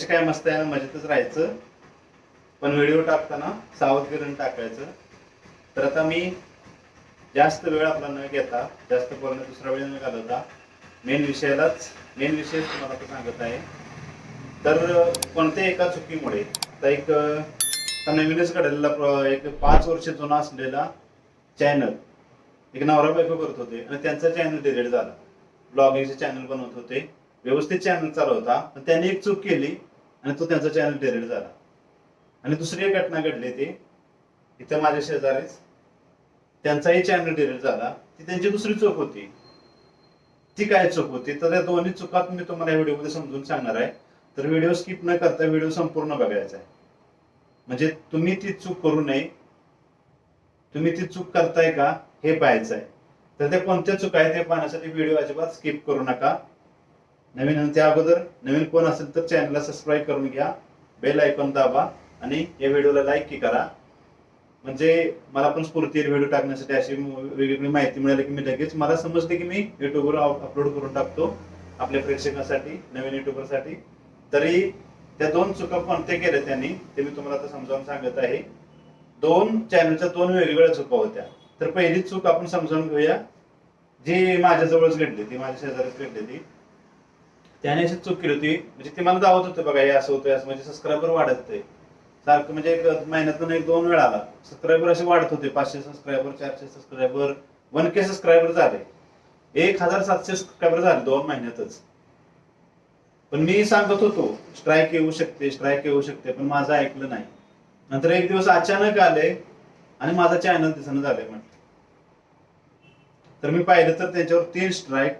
कसे काय मस्त आहे ना मजेतच राहायचं. पण व्हिडिओ टाकताना सावधगिरीने टाकायचं. तर आता मी जास्त वेळ आपला न घेता जास्त बोलणं दुसरा वेळ न घालवता मेन विषयालाच मेन विषय तुम्हाला तो सांगत आहे. तर कोणत्या एका चुकीमुळे आता एक नवीनच घडलेला एक पाच वर्ष जुना असलेला चॅनल एक नवरा बायको करत होते आणि त्यांचा चॅनल डिलीट झाला. ब्लॉगिंगचे चॅनल बनवत होते. व्यवस्थित चॅनल चालू होता पण त्यांनी एक चूक केली. आणि तो त्यांचा चॅनल डिलीट झाला. आणि दुसरी एक घटना घडली ती इथं माझ्या शेजारीच. त्यांचाही चॅनल डिलीट झाला. ती त्यांची दुसरी चूक होती. ती काय चूक होती? तर या दोन्ही चुकात मी तुम्हाला या व्हिडिओमध्ये समजून सांगणार आहे. तर व्हिडिओ स्किप न करता व्हिडिओ संपूर्ण बघायचा आहे. म्हणजे तुम्ही ती चूक करू नये. तुम्ही ती चूक करताय का? हे पाहायचं आहे. तर ते कोणत्या चूक आहे ते पाहण्यासाठी व्हिडिओ अजिबात स्किप करू नका. नवीन आणि त्या अगोदर नवीन कोण असेल तर चॅनलला सबस्क्राईब करून घ्या. बेल ऐकून दाबा आणि या व्हिडिओला लाईक की करा. म्हणजे मला पण स्फूर्ती व्हिडिओ टाकण्यासाठी अशी वेगवेगळी माहिती मिळाली की मी लगेच मला समजते की मी युट्यूबवर अपलोड करून टाकतो आपल्या प्रेक्षकांसाठी नवीन युट्यूबरसाठी तरी त्या दोन चुका कोणत्या केल्या त्यांनी ते मी तुम्हाला आता समजावून सांगत आहे. दोन चॅनलच्या दोन वेगवेगळ्या चुका होत्या. तर पहिली चूक आपण समजावून घेऊया. जी माझ्याजवळच घडली ती माझ्या शेजारीच घडली ती त्याने अशी चूक केली होती. म्हणजे ती मला दावत होते बघा हे असं होतं असं म्हणजे सबस्क्रायबर वाढत ते सारखं म्हणजे एक महिन्यातून एक दोन वेळा आला. सबस्क्रायबर असे वाढत होते पाचशे सबस्क्रायबर चारशे सबस्क्रायबर वन के सबस्क्रायबर झाले. एक हजार सातशे सबस्क्रायबर झाले दोन महिन्यातच. पण मी सांगत होतो स्ट्राईक येऊ शकते स्ट्राईक येऊ शकते पण माझं ऐकलं नाही. नंतर एक दिवस अचानक आले आणि माझा चॅनल दिसणं झाले म्हटलं. तर मी पाहिलं तर त्याच्यावर तीन स्ट्राईक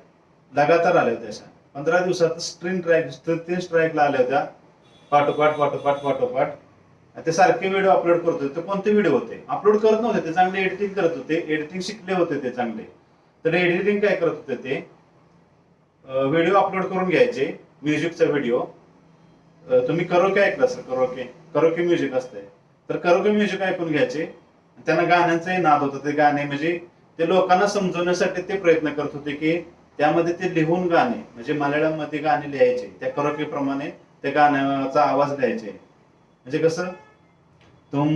लगातार आले होते अशा. पंधरा दिवसात स्ट्रीन ट्रॅक तीन स्ट्राईकला आल्या होत्या. पाठोपाठ पाठोपाठ पाठोपाठ. ते सारखे व्हिडिओ अपलोड करत होते. कोणते व्हिडिओ होते? अपलोड करत नव्हते. ते चांगले एडिटिंग करत होते. एडिटिंग शिकले होते ते चांगले. तर एडिटिंग काय करत होते ते? व्हिडिओ अपलोड करून घ्यायचे. म्युझिकचा व्हिडिओ तुम्ही करोके ऐकला सर करोके करोके म्युझिक असतंय. तर करोके म्युझिक ऐकून घ्यायचे. त्यांना गाण्यांचाही नाद होता. ते गाणे म्हणजे ते लोकांना समजवण्यासाठी ते प्रयत्न करत होते की त्यामध्ये ते लिहून गाणे म्हणजे मल्याळममध्ये गाणे लिहायचे. त्या करोके प्रमाणे त्या गाण्याचा आवाज द्यायचे. म्हणजे कसं? तुम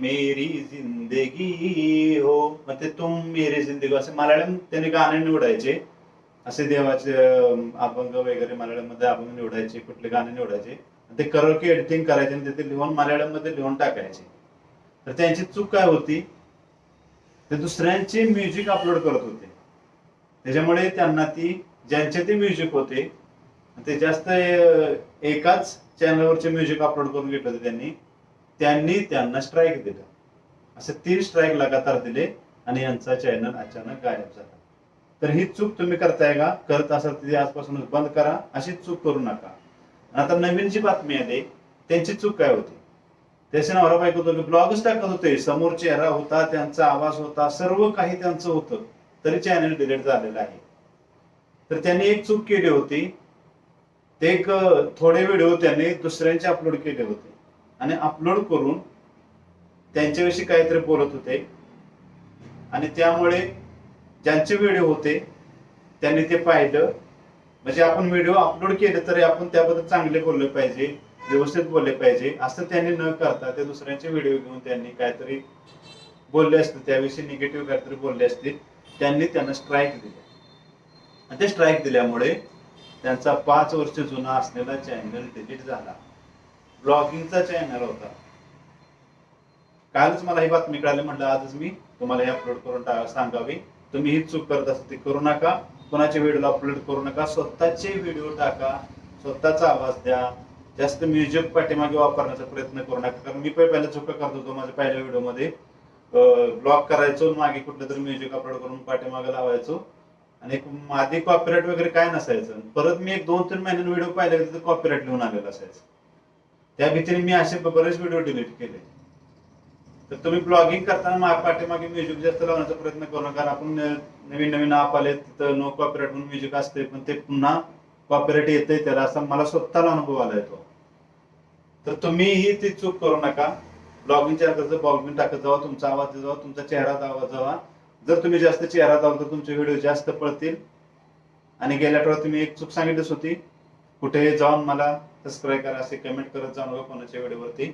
मेरी जिंदगी हो. मग ते तुम मेरी जिंदगी हो. असे मल्याळम त्याने गाणे निवडायचे. असे देवाचे अभंग वगैरे मल्याळममध्ये अभंग निवडायचे कुठले गाणे निवडायचे. ते करोके एडिटिंग करायचे आणि ते लिहून मल्याळममध्ये लिहून टाकायचे. तर त्यांची चूक काय होती? ते दुसऱ्यांचे म्युझिक अपलोड करत होते. त्याच्यामुळे त्यांना ती ज्यांचे ते म्युझिक होते ते जास्त एकाच चॅनलवरचे म्युझिक अपलोड करून घेतलं होतं त्यांनी त्यांनी त्यांना स्ट्राईक दिलं. असे तीन स्ट्राईक लगातार दिले आणि यांचा चॅनल अचानक गायब झाला. तर ही चूक तुम्ही करताय का? करत असाल तर ती आजपासूनच बंद करा. अशी चूक करू नका. आता नवीन जी बातमी आली त्यांची चूक काय होती? त्याचे नवरा बायको होतो ब्लॉगच टाकत होते. समोर चेहरा होता त्यांचा आवाज होता सर्व काही त्यांचं होतं. तरी चॅनल डिलीट झालेलं आहे. तर त्यांनी एक चूक केली होती. ते एक थोडे व्हिडिओ त्यांनी दुसऱ्यांचे अपलोड केले होते. आणि अपलोड करून त्यांच्याविषयी काहीतरी बोलत होते. आणि त्यामुळे ज्यांचे व्हिडिओ होते त्यांनी ते पाहिलं. म्हणजे आपण व्हिडिओ अपलोड केले तरी आपण त्याबद्दल चांगले बोलले पाहिजे व्यवस्थित बोलले पाहिजे. असं त्यांनी न करता ते दुसऱ्यांचे व्हिडिओ घेऊन त्यांनी काहीतरी बोलले असते. त्याविषयी निगेटिव्ह काहीतरी बोलले असतील त्यांनी त्यांना स्ट्राईक दिले. आणि ते स्ट्राईक दिल्यामुळे त्यांचा पाच वर्ष जुना असलेला चॅनल डिलीट झाला. ब्लॉगिंगचा चॅनल होता. कालच मला ही बातमी कळाली म्हटलं आजच मी तुम्हाला हे अपलोड करून सांगावी. तुम्ही ही चूक करत असता ती करू नका. कोणाचे व्हिडिओ अपलोड करू नका. स्वतःचे व्हिडिओ टाका. स्वतःचा आवाज द्या. जास्त म्युझिक पाठीमागे वापरण्याचा प्रयत्न करू नका. कारण मी पण पहिल्या चुका करत होतो माझ्या पहिल्या व्हिडिओमध्ये ब्लॉग करायचो मागे कुठलं तरी म्युझिक अपलोड करून पाठीमागे लावायचो. आणि एक आधी कॉपीराईट वगैरे काय नसायचं. परत मी एक दोन तीन महिन्यांनी व्हिडिओ पाहिले तिथे कॉपीराईट लिहून आलेला असायचं. त्या भीतीने मी असे बरेच व्हिडिओ डिलीट केले. तर तुम्ही ब्लॉगिंग करताना पाठीमागे म्युझिक जास्त लावण्याचा प्रयत्न करू नका. कारण आपण नवीन नवीन ॲप आले तिथं नो कॉपीराईट म्हणून म्युझिक असते पण ते पुन्हा कॉपीराईट येते त्याला असा मला स्वतःला अनुभव आला येतो तर तुम्ही ही ती चूक करू नका. ब्लॉगिंग चॅनलचं बॉलबिन टाकत जावा तुमचा आवाज जावा तुमचा चेहरा दावा जावा. जर तुम्ही जास्त चेहरा दावा तर तुमचे व्हिडिओ जास्त पळतील आणि गेल्या आठवड्यात तुम्ही एक चूक सांगितलीच होती. कुठेही जाऊन मला सबस्क्राईब करा असे कमेंट करत जाऊ नका कोणाच्या व्हिडिओवरती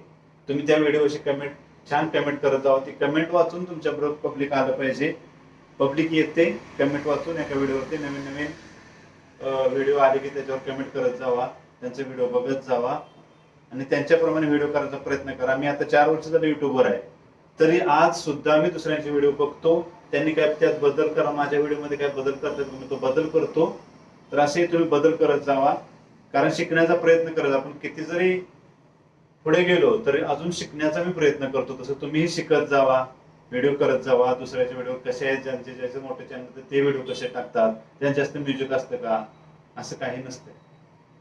तुम्ही त्या व्हिडिओशी कमेंट छान कमेंट करत जावा. ती कमेंट वाचून तुमच्या बरोबर पब्लिक आलं पाहिजे. पब्लिक येते कमेंट वाचून एका व्हिडिओवरती नवीन नवीन व्हिडिओ आले की त्याच्यावर कमेंट करत जावा. त्यांचे व्हिडिओ बघत जावा. आणि त्यांच्याप्रमाणे व्हिडिओ करायचा प्रयत्न करा. मी आता चार वर्ष झालं युट्यूबर आहे. तरी आज सुद्धा मी दुसऱ्यांचे व्हिडिओ बघतो. त्यांनी काय त्यात बदल करा माझ्या व्हिडिओमध्ये काय बदल करतात मी तो बदल करतो. तर असेही तुम्ही बदल करत जावा. कारण शिकण्याचा प्रयत्न करत आपण किती जरी पुढे गेलो तरी अजून शिकण्याचा मी प्रयत्न करतो. तसं तुम्हीही शिकत जावा व्हिडिओ करत जावा. दुसऱ्याचे व्हिडिओ कसे आहेत ज्यांचे ज्याचे मोठे चॅनल ते व्हिडिओ कसे टाकतात त्यांच्या असतं म्युझिक असतं का असं काही नसतं.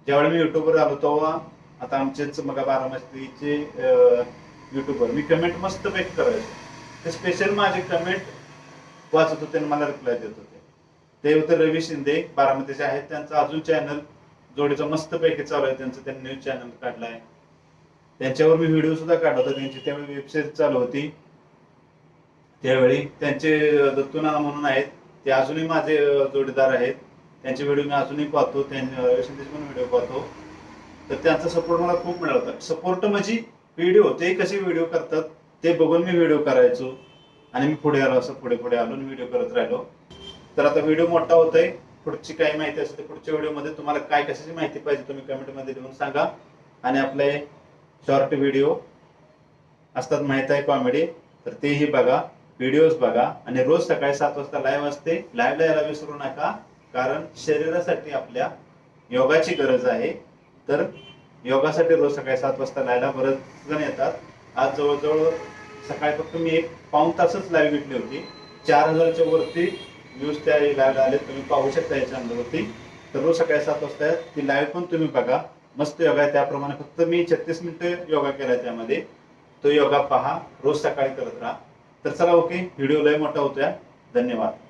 ज्यावेळी मी युट्यूबवर आलो तेव्हा आता आमचेच मग बारामतीचे युट्यूबवर मी कमेंट मस्त पैकी करायचो. ते स्पेशल माझे कमेंट वाचत होते आणि मला रिप्लाय देत होते. ते होते रवी शिंदे बारामतीचे आहेत त्यांचं अजून चॅनल जोडीचं मस्त पैकी चालू आहे त्यांचं. त्यांनी न्यूज चॅनल काढलाय. त्यांच्यावर मी व्हिडिओ सुद्धा काढला होता. त्यांची त्यावेळी वेबसिरीज चालू होती. त्यावेळी त्यांचे दत्तूनाना म्हणून आहेत. ते अजूनही माझे जोडीदार आहेत. त्यांचे व्हिडिओ मी अजूनही पाहतो. त्यांनी रवी शिंदेचे पण व्हिडिओ पाहतो. तर त्यांचा सपोर्ट मला खूप मिळाला. होता सपोर्ट म्हणजे व्हिडिओ ते कसे व्हिडिओ करतात ते बघून मी व्हिडिओ करायचो. आणि मी पुढे आलो असं पुढे पुढे आलो व्हिडिओ करत राहिलो. तर आता व्हिडिओ मोठा होतोय. पुढची काही माहिती असेल तर पुढच्या व्हिडिओमध्ये तुम्हाला काय कशाची माहिती पाहिजे तुम्ही कमेंटमध्ये लिहून सांगा. आणि आपले शॉर्ट व्हिडिओ असतात माहीत आहे कॉमेडी तर तेही बघा. व्हिडिओज बघा. आणि रोज सकाळी सात वाजता लाईव्ह असते. लाईव्हला यायला विसरू नका. कारण शरीरासाठी आपल्या योगाची गरज आहे. तर योगासाठी रोज सकाळी सात वाजता लायला बरेच जण येतात. आज जवळजवळ सकाळी फक्त मी एक पाऊन तासच लाईव्ह घेतली होती. चार हजारच्या वरती व्ह्यूज त्या लाईव्हला आले तुम्ही पाहू शकता याच्या चॅनलवरती तर रोज सकाळी सात वाजता ती लाईव्ह पण तुम्ही बघा. मस्त योगा आहे. त्याप्रमाणे फक्त मी छत्तीस मिनिटं योगा केला त्यामध्ये. तो योगा पहा. रोज सकाळी करत राहा. तर चला ओके. व्हिडिओ लय मोठा होतोय. धन्यवाद.